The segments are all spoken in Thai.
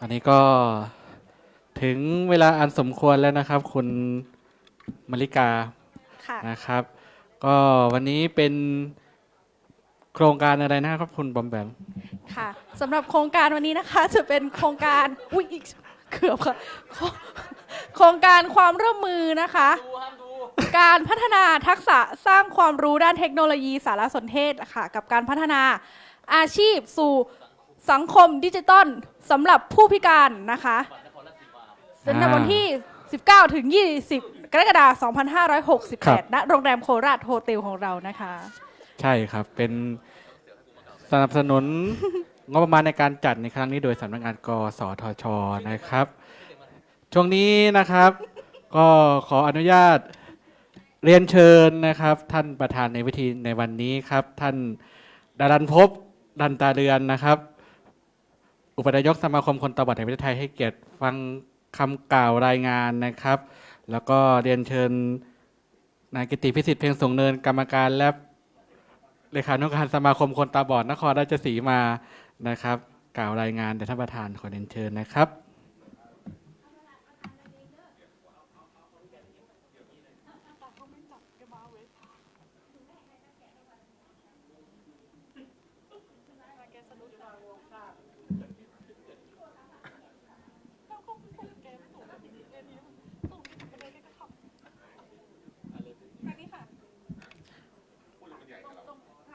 อันนี้ก็ถึงเวลาอันสมควรแล้วนะครับ คุณมาริกาค่ะนะครับ ก็วันนี้เป็นโครงการอะไรนะครับคุณบอมแบมค่ะสำหรับโครงการวันนี้นะคะ จะเป็นโครงการอุ้ยอีกเกือบค่ะโครงโครงการความร่วมมือนะคะ การพัฒนาทักษะสร้างความรู้ด้านเทคโนโลยีสารสนเทศค่ะ กับการพัฒนาอาชีพสู่ สังคมดิจิตอลสำหรับผู้พิการนะคะเป็นในวันที่ 19 ถึง 20 กรกฎาคม 2568 ณ โรงแรมโคราชโฮเทลของเรานะคะ ใช่ครับ เป็นสนับสนุนงบประมาณในการจัดในครั้งนี้โดยสำนักงานกสทช นะครับ ช่วงนี้นะครับ ก็ขออนุญาตเรียนเชิญนะครับ ท่านประธานในวิธีในวันนี้ครับ ท่านดารันภพดันตาเรือนนะครับ อุปนายกสมาคมคนตาบอดแห่งประเทศไทยให้เกียรติฟังคำกล่าวรายงานนะครับ แล้วก็เรียนเชิญนายกิติพิสิทธิ์เพียงส่งเนินกรรมการและเลขานุการสมาคมคนตาบอดนครราชสีมานะครับ กล่าวรายงานแด่ท่านประธานขอเรียนเชิญนะครับ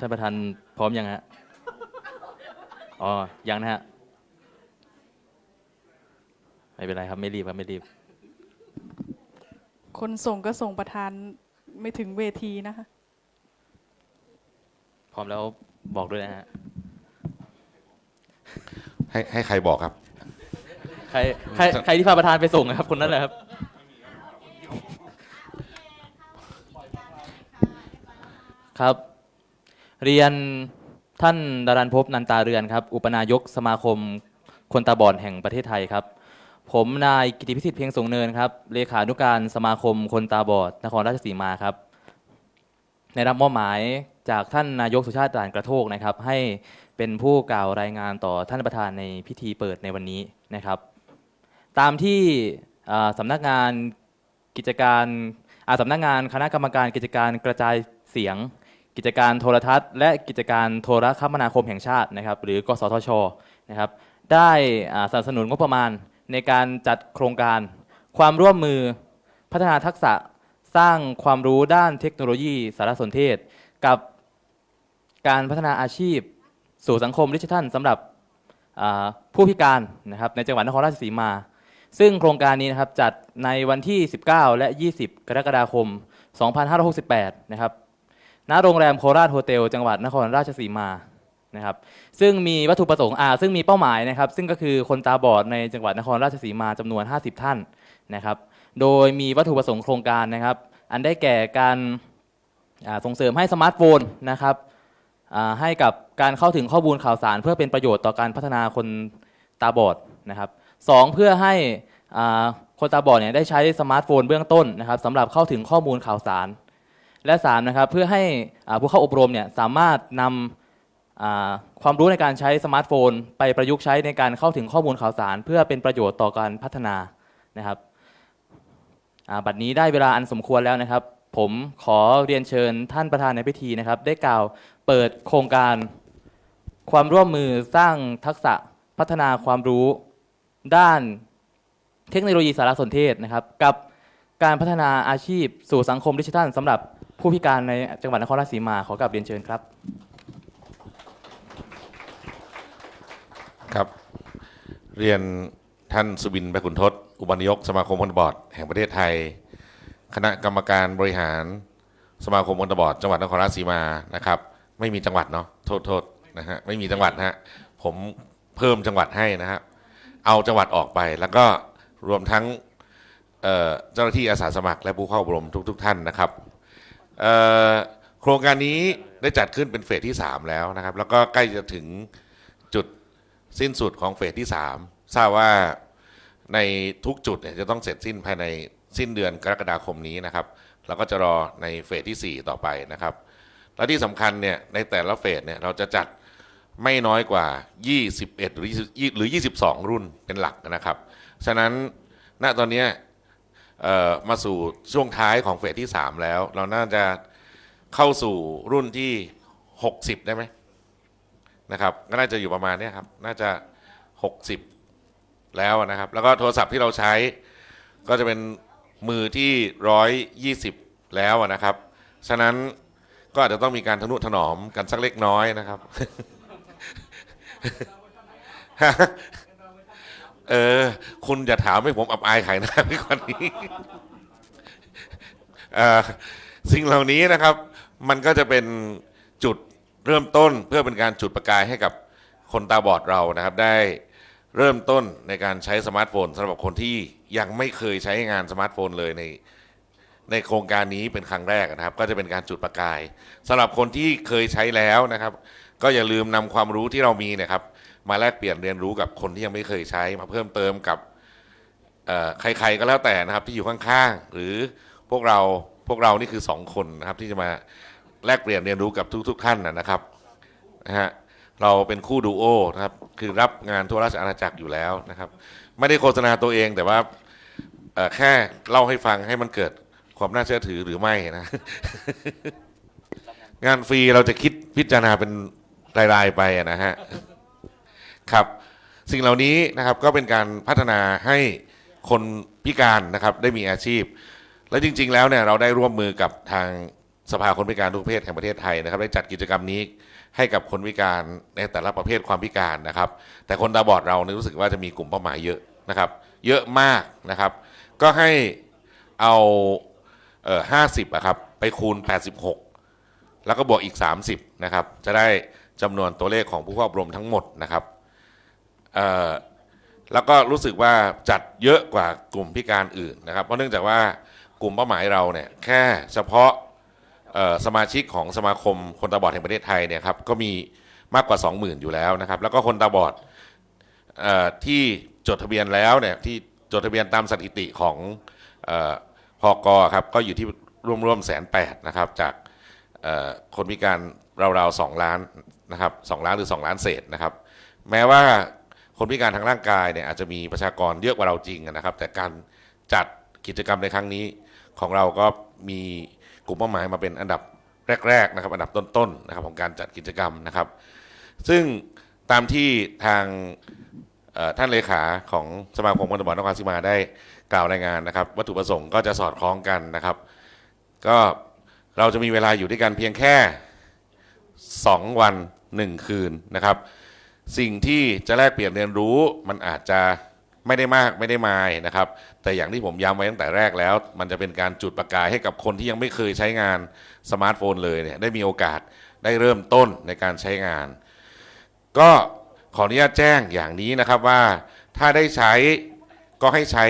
ท่านประธานพร้อมยังฮะ อ๋อ ยังนะฮะ ไม่เป็นไรครับ ไม่รีบครับ ไม่รีบ คนส่งก็ส่งประธานไม่ถึงเวทีนะคะ พร้อมแล้วบอกด้วยนะฮะ ให้ให้ใครบอกครับ ใครใครใครที่พาประธานไปส่งนะครับ คนนั้นแหละครับ ครับ เรียนท่านดารันภพนันตาเรือนครับ อุปนายกสมาคมคนตาบอดแห่งประเทศไทยครับ ผมนายกิติพิสิทธิ์เพียงสงเนินครับเลขานุการสมาคมคนตาบอดนครราชสีมาครับในรับมอบหมายจากท่านนายกสุชาติด่านกระโทกนะครับ ให้เป็นผู้กล่าวรายงานต่อท่านประธานในพิธีเปิดในวันนี้นะครับ ตามที่อ่าสำนักงานกิจการอาสำนักงานคณะกรรมการกิจการกระจายเสียง กิจการโทรทัศน์ และกิจการโทรคมนาคมแห่งชาตินะครับ หรือกสทชนะครับได้สนับสนุนงบประมาณในการจัดโครงการ ความร่วมมือพัฒนาทักษะสร้างความรู้ด้านเทคโนโลยีสารสนเทศ กับการพัฒนาอาชีพสู่สังคมดิจิทัลสำหรับผู้พิการนะครับในจังหวัดนครราชสีมา ซึ่งโครงการนี้นะครับจัดในวันที่ 19 และ 20 กรกฎาคม 2568 นะครับ ณโรงแรมโคราชโฮเทลจังหวัดนครราชสีมานะครับซึ่งมีวัตถุประสงค์อ่าซึ่งมีเป้าหมายนะครับ ซึ่งก็คือคนตาบอดในจังหวัดนครราชสีมาจำนวน 50 ท่านนะครับ โดยมีวัตถุประสงค์โครงการนะครับ อันได้แก่การอ่าส่งเสริมให้สมาร์ทโฟนนะครับอ่าให้กับการเข้าถึงข้อมูลข่าวสาร เพื่อเป็นประโยชน์ต่อการพัฒนาคนตาบอดนะครับสองเพื่อให้อ่าคนตาบอดเนี่ยได้ใช้สมาร์ทโฟนเบื้องต้นนะครับสำหรับเข้าถึงข้อมูลข่าวสาร และสามนะครับเพื่อให้ผู้เข้าอบรมเนี่ยสามารถนำความรู้ในการใช้สมาร์ทโฟน ไปประยุกต์ใช้ในการเข้าถึงข้อมูลข่าวสาร เพื่อเป็นประโยชน์ต่อการพัฒนานะครับบัดนี้ได้เวลาอันสมควรแล้วนะครับ ผมขอเรียนเชิญท่านประธานในพิธีนะครับ ได้กล่าวเปิดโครงการความร่วมมือสร้างทักษะพัฒนาความรู้ด้านเทคโนโลยีสารสนเทศนะครับ กับการพัฒนาอาชีพสู่สังคมดิจิทัลสำหรับ ผู้พิการในจังหวัดนครราชสีมาขอกลับเรียนเชิญครับ ครับ เรียนท่านสุบินไปขุนทศ อุปนายกสมาคมคนตาบอดแห่งประเทศไทย คณะกรรมการบริหารสมาคมคนตาบอดจังหวัดนครราชสีมานะครับ ไม่มีจังหวัดเนาะโทษโทษนะฮะไม่มีจังหวัดนะฮะผมเพิ่มจังหวัดให้นะครับเอาจังหวัดออกไปแล้วก็รวมทั้งเจ้าหน้าที่อาสาสมัครและผู้เข้าอบรมทุก ๆ ท่านนะครับ โครงการนี้ได้จัดขึ้นเป็นเฟสที่ 3 แล้วนะครับ แล้วก็ใกล้จะถึงจุดสิ้นสุดของเฟสที่ 3 ทราบว่าในทุกจุดเนี่ยจะต้องเสร็จสิ้นภายในสิ้นเดือนกรกฎาคมนี้นะครับ แล้วก็จะรอในเฟสที่ 4 ต่อไปนะครับ และที่สำคัญเนี่ยในแต่ละเฟสเนี่ยเราจะจัดไม่น้อยกว่า 21 หรือ20หรือ22รุ่นเป็นหลักนะครับ ฉะนั้นณตอนนี้ มาสู่ช่วงท้ายของเฟสที่ 3 แล้ว เราน่าจะเข้าสู่รุ่นที่ 60 ได้ไหมนะครับก็น่าจะอยู่ประมาณนี้ครับ น่าจะ 60 แล้วนะครับ แล้วก็โทรศัพท์ที่เราใช้ก็จะเป็นมือที่ 120 แล้วนะครับ ฉะนั้นก็อาจจะต้องมีการทนุถนอมกันสักเล็กน้อยนะครับ เออ คุณจะถามให้ผมอับอายขายหน้าไปกว่านี้เออสิ่งเหล่านี้นะครับ มันก็จะเป็นจุดเริ่มต้นเพื่อเป็นการจุดประกายให้กับคนตาบอดเรานะครับ ได้เริ่มต้นในการใช้สมาร์ทโฟนสำหรับคนที่ยังไม่เคยใช้งานสมาร์ทโฟนเลยในในโครงการนี้เป็นครั้งแรกนะครับ ก็จะเป็นการจุดประกายสำหรับคนที่เคยใช้แล้วนะครับ ก็อย่าลืมนำความรู้ที่เรามีนะครับ มาแลกเปลี่ยนเรียนรู้กับคนที่ยังไม่เคยใช้มาเพิ่มเติมกับใครๆก็แล้วแต่นะครับที่อยู่ข้างๆหรือพวกเราพวกเรานี่คือสองคนนะครับที่จะมาแลกเปลี่ยนเรียนรู้กับทุก ๆ ท่านนะครับนะฮะเราเป็นคู่ดูโอนะครับคือรับงานทั่วราชอาณาจักรอยู่แล้วนะครับ ไม่ได้โฆษณาตัวเองแต่ว่าแค่เล่าให้ฟังให้มันเกิดความน่าเชื่อถือหรือไม่นะงานฟรีเราจะคิดพิจารณาเป็นรายๆไปนะฮะ ครับ สิ่งเหล่านี้นะครับก็เป็นการพัฒนาให้คนพิการนะครับได้มีอาชีพ และจริง ๆ แล้วเนี่ยเราได้ร่วมมือกับทางสภาคนพิการทุกเภทแห่งประเทศไทยนะครับ ได้จัดกิจกรรมนี้ให้กับคนพิการในแต่ละประเภทความพิการนะครับ แต่คนตาบอดเราเนี่ยรู้สึกว่าจะมีกลุ่มเป้าหมายเยอะนะครับ เยอะมากนะครับ ก็ให้เอาเอ่อห้าสิบอะครับไปคูณ 86 แล้วก็บวกอีก 30นะครับจะได้จำนวนตัวเลขของผู้เข้าอบรมทั้งหมดนะครับ แล้วก็รู้สึกว่าจัดเยอะกว่ากลุ่มพิการอื่นนะครับ เพราะเนื่องจากว่ากลุ่มเป้าหมายเราเนี่ยแค่เฉพาะสมาชิกของสมาคมคนตาบอดแห่งประเทศไทยเนี่ยครับก็มีมากกว่า 20,000 อยู่แล้วนะครับ แล้วก็คนตาบอดออที่จดทะเบียนแล้วเนี่ยที่จดทะเบียนตามสถิติของเอ่อครับก็อยู่ที่ร่วมๆแสนแปดนะครับจากคนพิการราวๆสองล้านนะครับสองล้านหรือ2ล้านเศษนะครับ แม้ว่า คนพิการทางร่างกายเนี่ยอาจจะมีประชากรเยอะกว่าเราจริงนะครับ แต่การจัดกิจกรรมในครั้งนี้ของเราก็มีกลุ่มเป้าหมายมาเป็นอันดับแรกๆนะครับ อันดับต้นๆนะครับของการจัดกิจกรรมนะครับ ซึ่งตามที่ทางท่านเลขาของสมาคมคนตาบอดนครศรีมาได้กล่าวรายงานนะครับ วัตถุประสงค์ก็จะสอดคล้องกันนะครับ ก็เราจะมีเวลาอยู่ด้วยกันเพียงแค่ 2 วัน 1 คืนนะครับ สิ่งที่จะแลกเปลี่ยนเรียนรู้มันอาจจะไม่ได้มากไม่ได้มายนะครับ แต่อย่างที่ผมย้ำไว้ตั้งแต่แรกแล้ว มันจะเป็นการจุดประกายให้กับคนที่ยังไม่เคยใช้งานสมาร์ทโฟนเลยเนี่ยได้มีโอกาสได้เริ่มต้นในการใช้งาน ก็ขออนุญาตแจ้งอย่างนี้นะครับว่าถ้าได้ใช้ก็ให้ใช้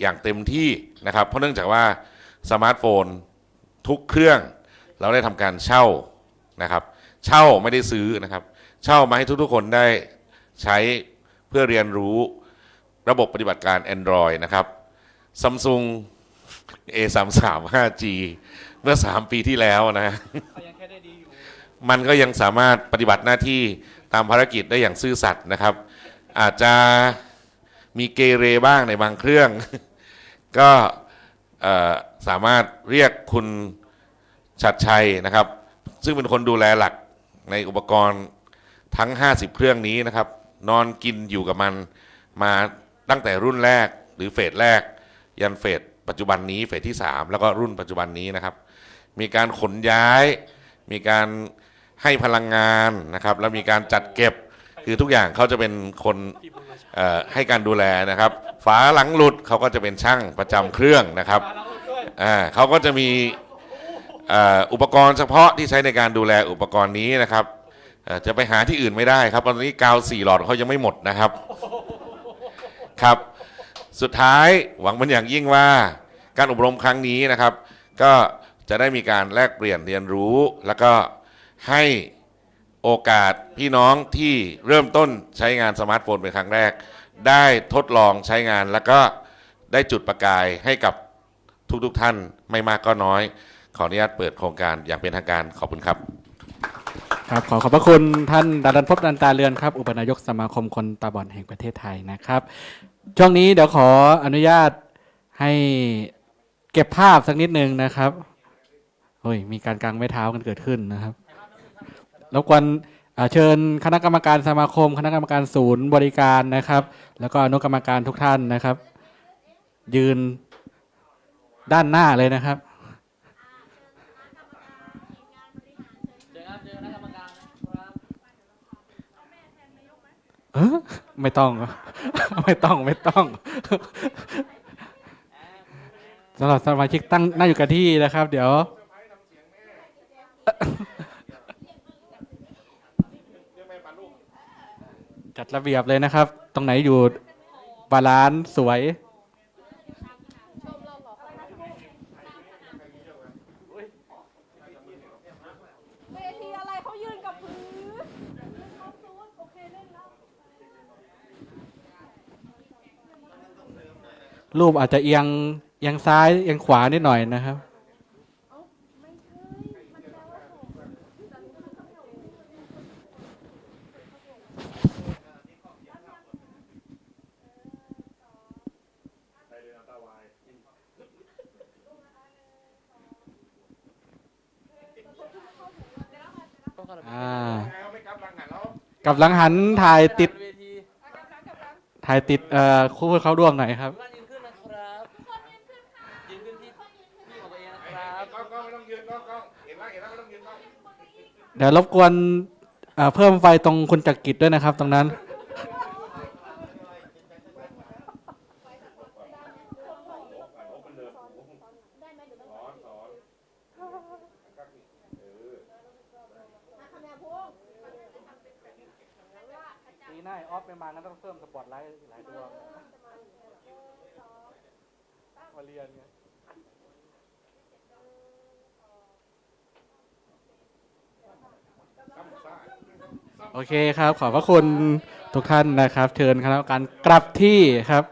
อย่างเต็มที่นะครับ เพราะเนื่องจากว่าสมาร์ทโฟนทุกเครื่อง เราได้ทำการเช่านะครับ เช่าไม่ได้ซื้อนะครับ เช่ามาให้ทุกๆคนได้ใช้เพื่อเรียนรู้ระบบปฏิบัติการ Android นะครับ Samsung A33 5G เมื่อ 3 ปีที่แล้วนะ มันก็ยังสามารถปฏิบัติหน้าที่ตามภารกิจได้อย่างซื่อสัตย์นะครับ อาจจะมีเกเรบ้างในบางเครื่อง ก็เอ่อสามารถเรียกคุณชัดชัยนะครับ ซึ่งเป็นคนดูแลหลักในอุปกรณ์ ทั้ง 50 เครื่องนี้นะครับ นอนกินอยู่กับมันมาตั้งแต่รุ่นแรกหรือเฟสแรก ยันเฟสปัจจุบันนี้เฟสที่ 3 แล้วก็รุ่นปัจจุบันนี้นะครับ มีการขนย้าย มีการให้พลังงานนะครับ แล้วมีการจัดเก็บคือทุกอย่างเขาจะเป็นคนให้การดูแลนะครับ ฝาหลังหลุดเขาก็จะเป็นช่างประจำเครื่องนะครับเขาก็จะมีอุปกรณ์เฉพาะที่ใช้ในการดูแลอุปกรณ์นี้นะครับ เอ่อจะไปหาที่อื่นไม่ได้ครับตอนนี้กาวสี่หลอดเขายังไม่หมดนะครับครับ สุดท้ายหวังเป็นอย่างยิ่งว่า การอบรมครั้งนี้นะครับ ก็จะได้มีการแลกเปลี่ยนเรียนรู้ แล้วก็ให้โอกาสพี่น้องที่เริ่มต้นใช้งานสมาร์ทโฟนเป็นครั้งแรก ได้ทดลองใช้งานแล้วก็ได้จุดประกายให้กับทุกๆทท่านไม่มากก็น้อย ขออนุญาตเปิดโครงการอย่างเป็นทางการขอบคุณครับ ครับขอขอบพระคุณท่านดารันพบนันตาเรือนครับ อุปนายกสมาคมคนตาบอดแห่งประเทศไทยนะครับ ช่วงนี้เดี๋ยวขออนุญาตให้เก็บภาพสักนิดนึงนะครับโอ้ยมีการกางไม้เท้ากันเกิดขึ้นนะครับรบกวนเอ่อเชิญคณะกรรมการสมาคม คณะกรรมการศูนย์บริการนะครับ แล้วก็อนุกรรมการทุกท่านนะครับ ยืนด้านหน้าเลยนะครับ เออไม่ต้อง ไม่ต้องไม่ต้องสำหรับสมาชิกตั้งนั่งอยู่กับที่นะครับ เดี๋ยวจัดระเบียบเลยนะครับ ตรงไหนอยู่บาลานสวย เวทีอะไรเขายืนกับพื้นเขาซูนโอเคเล่นแล้ว รูปอาจจะเอียงเอียงซ้ายเอียงขวานิดหน่อยนะครับกับหลังหันถ่ายติดถ่ายติดเอ่อคู่เขาร่วมหน่อยครับยืนครับยืนขึ้นที่ที่ของตัวเองนะครับ กล้องกล้องไม่ต้องยืนกล้องกล้องเห็นแล้วเห็นแล้วไม่ต้องยืนกล้องเดี๋ยวรบกวนเอ่อเพิ่มไฟตรงคุณจักริดด้วยนะครับ ตรงนั้น ปีหน้าออฟไม่มางั้นต้องเพิ่มสปอตไลท์หลายดวงมาเรียนไง โอเคครับ ขอบพระคุณทุกท่านนะครับ เชิญคณะกรรมการกลับที่ครับ